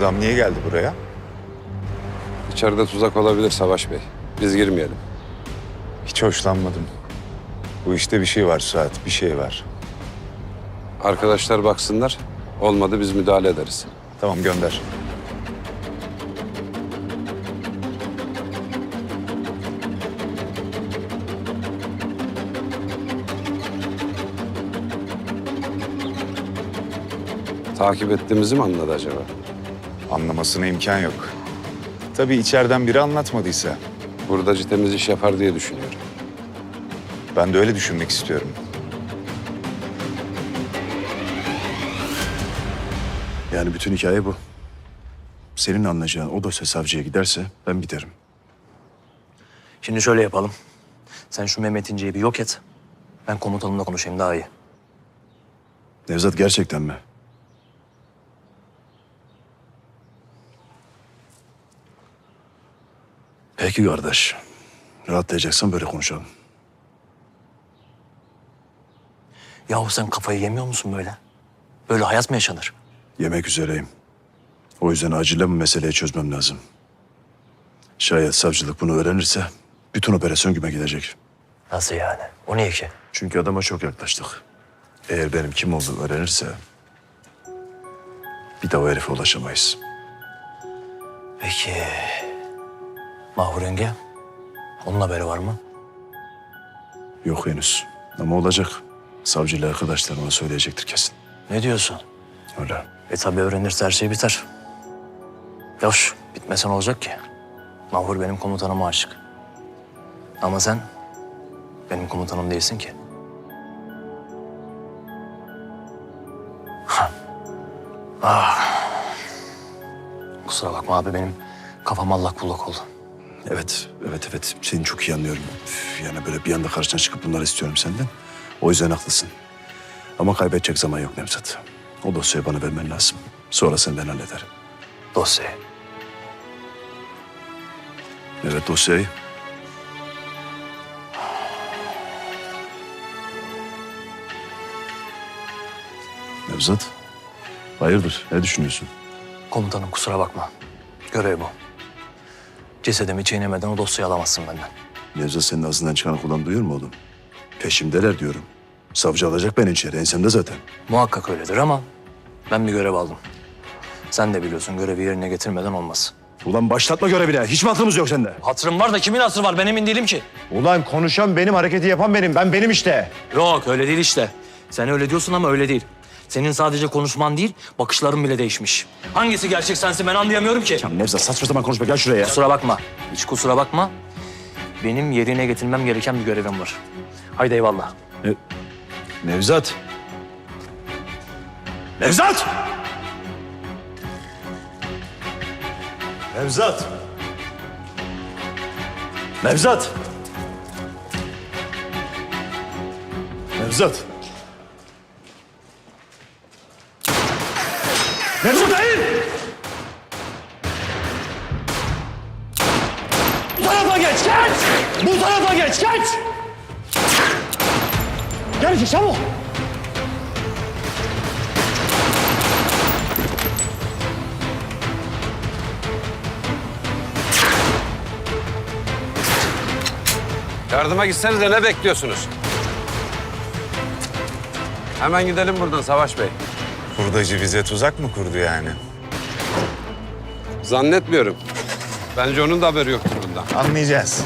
adam niye geldi buraya? İçeride tuzak olabilir Savaş Bey. Biz girmeyelim. Hiç hoşlanmadım. Bu işte bir şey var Suat, bir şey var. Arkadaşlar baksınlar. Olmadı biz müdahale ederiz. Tamam gönder. Takip ettiğimizi mi anladı acaba? Anlamasına imkan yok. Tabii içeriden biri anlatmadıysa. Hurdacı temiz iş yapar diye düşünüyorum. Ben de öyle düşünmek istiyorum. Yani bütün hikaye bu. Senin anlayacağın o dosya savcıya giderse ben biterim. Şimdi şöyle yapalım. Sen şu Mehmet İnce'yi bir yok et. Ben komutanımla konuşayım daha iyi. Nevzat gerçekten mi? Peki kardeş. Rahatlayacaksan böyle konuşalım. Yahu sen kafayı yemiyor musun böyle? Böyle hayat mı yaşanır? Yemek üzereyim. O yüzden acilen bu meseleyi çözmem lazım. Şayet savcılık bunu öğrenirse bütün operasyon güme gidecek. Nasıl yani? O niye ki? Çünkü adama çok yaklaştık. Eğer benim kim olduğumu öğrenirse bir daha o herife ulaşamayız. Peki... Mahur yenge? Onun haberi var mı? Yok henüz. Ama olacak. Savcıyla arkadaşlar ona söyleyecektir kesin. Ne diyorsun? Öyle. E tabii öğrenirse her şey biter. Yaş, bitmesen olacak ki. Mahur benim komutanıma aşık. Ama sen benim komutanım değilsin ki. Ha. Ah. Kusura bakma abi benim kafam allak bullak oldu. Evet, evet, evet. Seni çok iyi anlıyorum. Üf, Yani böyle bir anda karşına çıkıp bunları istiyorum senden. O yüzden haklısın. Ama kaybedecek zaman yok Nevzat. O dosyayı bana vermen lazım. Sonra sen ben hallederim. Dosyayı. Evet dosyayı. Nevzat, hayırdır? Ne düşünüyorsun? Komutanım kusura bakma. Görev bu. Cesedimi çiğnemeden o dosyayı alamazsın benden. Nevzat senin ağzından çıkan kulağın duyuyor mu oğlum? Peşimdeler diyorum. Savcı alacak beni içeri, ensemde zaten. Muhakkak öyledir ama ben bir görev aldım. Sen de biliyorsun görevi yerine getirmeden olmaz. Ulan başlatma görevine. Hiç mi aklımız yok sende? Hatırım var da kimin hatırı var ben emin değilim ki. Ulan konuşan benim, hareketi yapan benim. Ben benim işte. Yok öyle değil işte. Sen öyle diyorsun ama öyle değil. Senin sadece konuşman değil, bakışların bile değişmiş. Hangisi gerçek sensin ben anlayamıyorum ki. Nevzat saçma sapan konuşma. Gel şuraya. Kusura bakma. Hiç kusura bakma. Benim yerine getirmem gereken bir görevim var. Haydi eyvallah. Nevzat. Nevzat! Nevzat! Nevzat! Nevzat! Nevzat hayır! Bu tarafa geç, geç! Bu tarafa geç, geç! Gel iki, çabuk! Yardıma gitseniz de ne bekliyorsunuz? Hemen gidelim buradan Savaş Bey. Hurdacı bize tuzak mı kurdu yani? Zannetmiyorum. Bence onun da haberi yoktur bundan. Anlayacağız.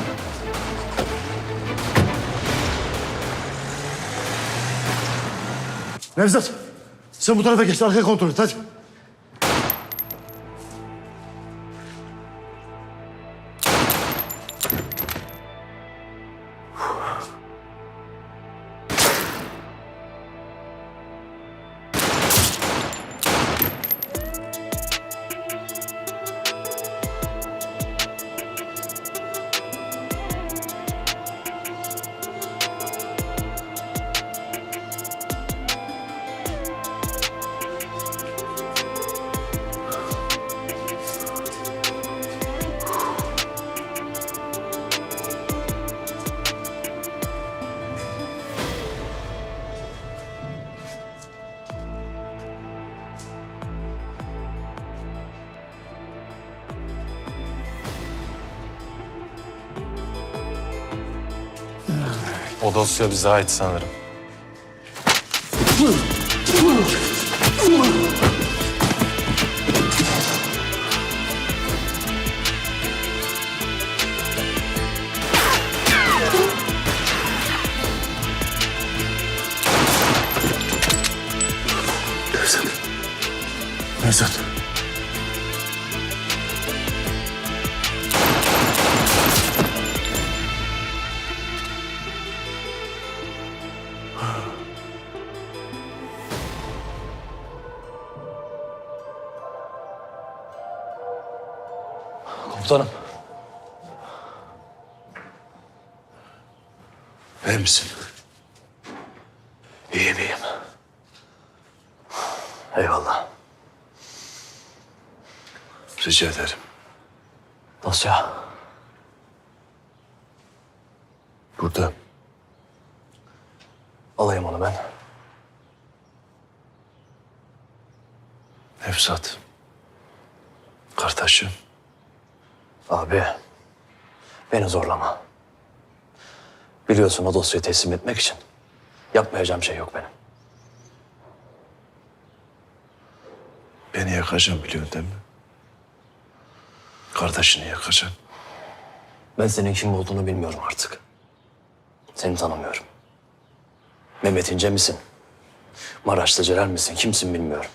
Nevzat, sen bu tarafa geç, arkaya kontrol et, hadi. O dosya bize ait sanırım. Nevzat. Nevzat. Komutanım. İyi misin? İyiyim iyiyim. Eyvallah. Rica ederim. Dosya. Burada. Alayım onu ben. Nevzat. Kardeşim. Abi. Beni zorlama. Biliyorsun o dosyayı teslim etmek için. Yapmayacağım şey yok benim. Beni yakacağım biliyorsun değil mi? Kardeşini yakacağım. Ben senin kim olduğunu bilmiyorum artık. Seni tanımıyorum. Mehmet İnce misin? Maraşlı Celal misin? Kimsin bilmiyorum.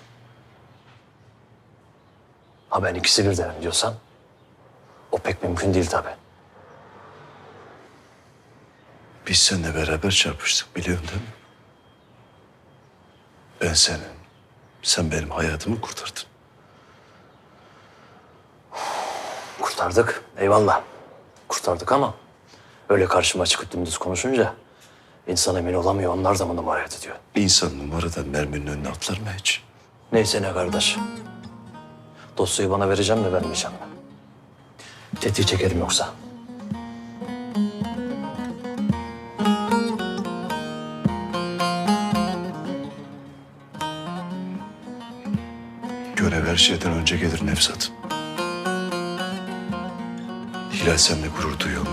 Ha ben ikisi bir derim diyorsan pek mümkün değil tabii. Biz seninle beraber çarpıştık biliyorsun değil mi? Ben senin, sen benim hayatımı kurtardın. Kurtardık. Eyvallah. Kurtardık ama öyle karşıma çıkıp dümdüz konuşunca insan emin olamıyor. Onlar da mı numara ediyor? İnsan numaradan merminin önüne atlar mı hiç? Neyse ne kardeş. Dosyayı bana vereceğim mi vermeyeceğim mi? Tetiği çekerim yoksa. Görev her şeyden önce gelir Nevzat. Hilal seninle gurur duyuyor.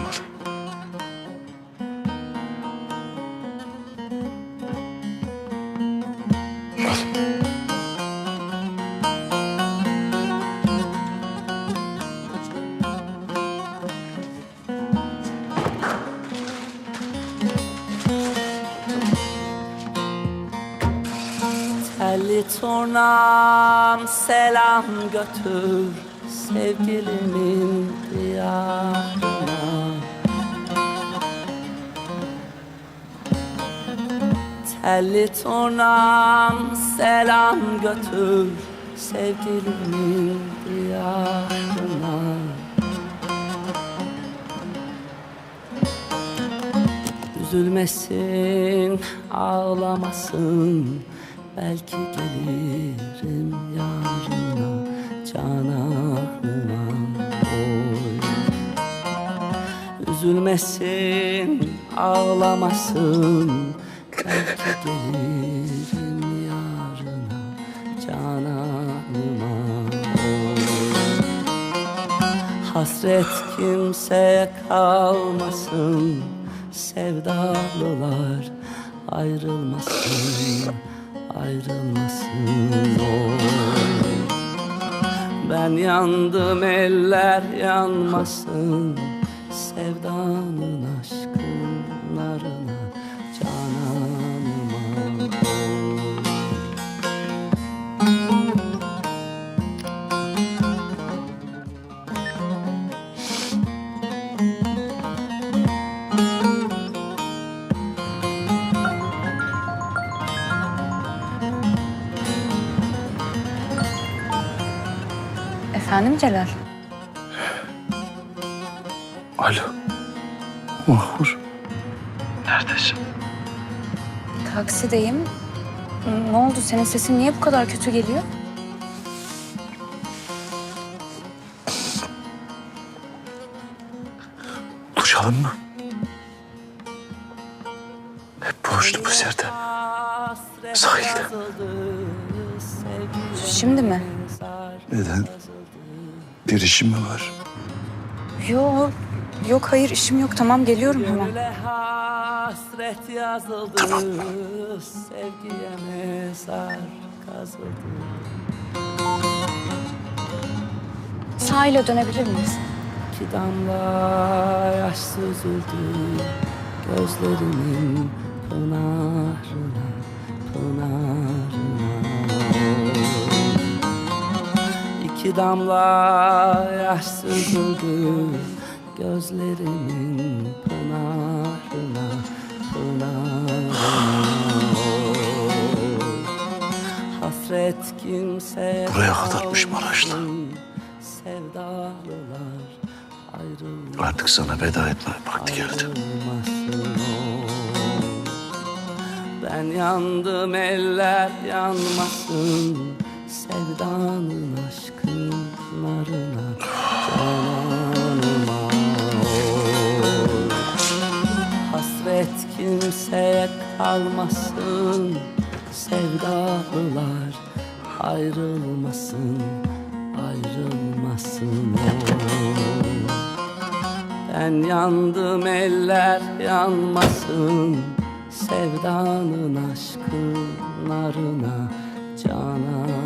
Tornam selam götür sevgilimin diyarına. Telli tornam selam götür sevgilimin diyarına. Üzülmesin, ağlamasın Belki gelirim yarına Cananıma oy Üzülmesin, ağlamasın. Belki gelirim yarına Cananıma oy Hasret kimseye kalmasın. Sevdalılar ayrılmasın Ayrılmasın oy. Ben yandım eller yanmasın. Sevdanın aşkın Efendim Celal? Alo. Mahur. Neredesin? Taksideyim. Ne oldu? Senin sesin niye bu kadar kötü geliyor? Buluşalım mı? Hep buluştuğumuz yerde. Sahilde. Şimdi mi? Neden? Bir işim mi var? Yok. Yok hayır işim yok. Tamam geliyorum hemen. Hasret yazıldı Sevgiye mezar kazıldı Sahile dönebilir miyiz? İki damla yaş süzüldü Gözlerimin pınarına Pınarına İki damla yaş süzüldü Gözlerimin pınarına Pınarına Hasret kimse Buraya kadarmış Maraşlı. Sevdalılar Artık sana veda etme vakti geldi. Ben yandım eller yanmasın Sevdanın aşkın narına Cananıma oy. Hasret kimseye kalmasın Sevdalılar ayrılmasın Ayrılmasın oy. Ben yandım eller yanmasın Sevdanın aşkın narına Canan